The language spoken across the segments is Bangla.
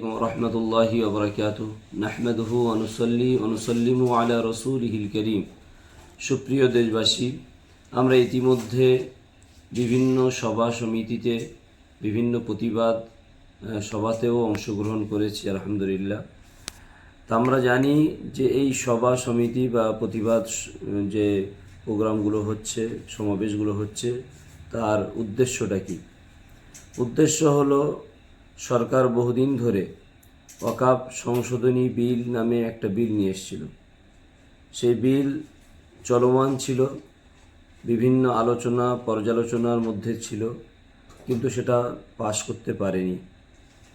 ورحمة الله وبركاته نحمده ونصلي ونسلم على رسوله الكريم সুপ্রিয় দেশবাসী আমরা ইতিমধ্যে বিভিন্ন সভা সমিতিতে বিভিন্ন প্রতিবাদ আহ, সভাতেও অংশগ্রহণ করেছি আলহামদুলিল্লাহ তা আমরা জানি যে এই সভা সমিতি বা প্রতিবাদ স- যে প্রোগ্রামগুলো হচ্ছে সমাবেশগুলো হচ্ছে তার উদ্দেশ্যটা কী উদ্দেশ্য হলো সরকার বহুদিন ধরে ওয়াকাব সংশোধনী বিল নামে একটা বিল নিয়ে এসেছিল। সেই বিল চলমান ছিল, বিভিন্ন আলোচনা, পর্যালোচনার মধ্যে ছিল, কিন্তু সেটা পাশ করতে পারেনি।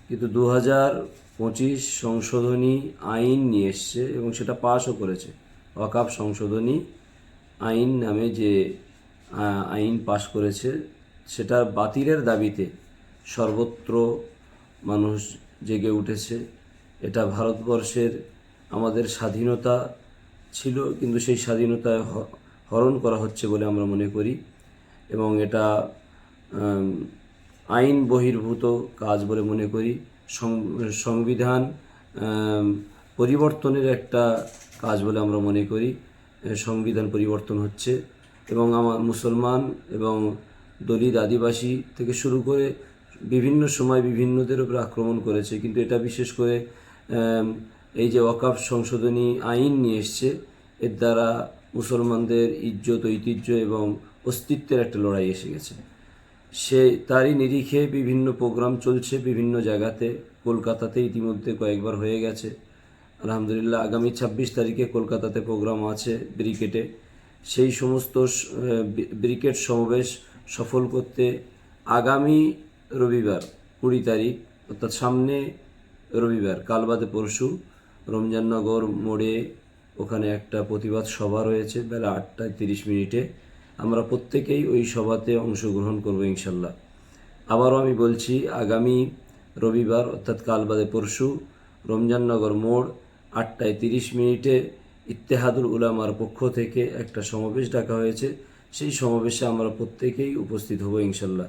কিন্তু দু হাজার পঁচিশ সংশোধনী আইন নিয়ে এসছে এবং সেটা পাশও করেছে। ওয়াকাব সংশোধনী আইন নামে যে আইন পাশ করেছে, সেটা বাতিলের দাবিতে সর্বত্র মানুষ জেগে উঠেছে। এটা ভারতবর্ষের আমাদের স্বাধীনতা ছিল, কিন্তু সেই স্বাধীনতা হরণ করা হচ্ছে বলে আমরা মনে করি এবং এটা আইন বহির্ভূত কাজ বলে মনে করি। সংবিধান পরিবর্তনের একটা কাজ বলে আমরা মনে করি। সংবিধান পরিবর্তন হচ্ছে এবং আমার মুসলমান এবং দলিত আদিবাসী থেকে শুরু করে বিভিন্ন সময় বিভিন্নদের উপর আক্রমণ করেছে, কিন্তু এটা বিশেষ করে এই যে ওয়াকাফ সংশোধনী আইন নিয়ে এসছে, এর দ্বারা মুসলমানদের ইজ্জত, ঐতিহ্য এবং অস্তিত্বের একটা লড়াই এসে গেছে। সে, তারই নিরিখে বিভিন্ন প্রোগ্রাম চলছে বিভিন্ন জায়গাতে, কলকাতাতে ইতিমধ্যে কয়েকবার হয়ে গেছে। আলহামদুলিল্লাহ, আগামী ছাব্বিশ তারিখে কলকাতাতে প্রোগ্রাম আছে ব্রিকেটে। সেই সমস্ত ব্রিকেট সমাবেশ সফল করতে আগামী রবিবার, কুড়ি তারিখ, অর্থাৎ সামনে রবিবার কাল বাদে পরশু রমজাননগর মোড়ে ওখানে একটা প্রতিবাদ সভা রয়েছে, বেলা আটটায় তিরিশ মিনিটে। আমরা প্রত্যেকেই ওই সভাতে অংশগ্রহণ করব ইনশাল্লাহ। আবারও আমি বলছি, আগামী রবিবার, অর্থাৎ কাল বাদে পরশু রমজাননগর মোড় আটটায় তিরিশ মিনিটে ইত্তেহাদুল উলামার পক্ষ থেকে একটা সমাবেশ ডাকা হয়েছে। সেই সমাবেশে আমরা প্রত্যেকেই উপস্থিত হব ইনশাল্লাহ।